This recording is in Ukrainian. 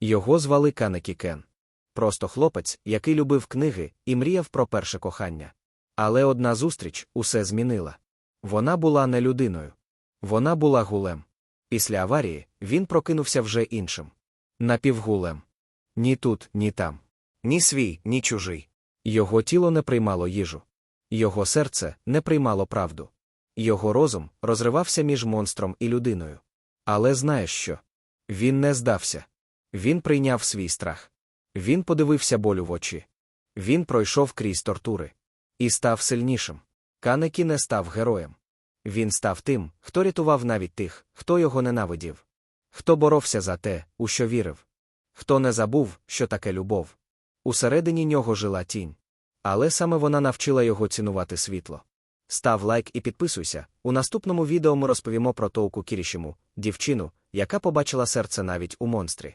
Його звали Канекі Кен. Просто хлопець, який любив книги і мріяв про перше кохання. Але одна зустріч усе змінила. Вона була не людиною. Вона була гулем. Після аварії він прокинувся вже іншим. Напівгулем. Ні тут, ні там. Ні свій, ні чужий. Його тіло не приймало їжу. Його серце не приймало правду. Його розум розривався між монстром і людиною. Але знаєш що? Він не здався. Він прийняв свій страх. Він подивився болю в очі. Він пройшов крізь тортури. І став сильнішим. Канекі не став героєм. Він став тим, хто рятував навіть тих, хто його ненавидів. Хто боровся за те, у що вірив. Хто не забув, що таке любов. Усередині нього жила тінь. Але саме вона навчила його цінувати світло. Став лайк і підписуйся. У наступному відео ми розповімо про Тоуку Кірішіму, дівчину, яка побачила серце навіть у монстрі.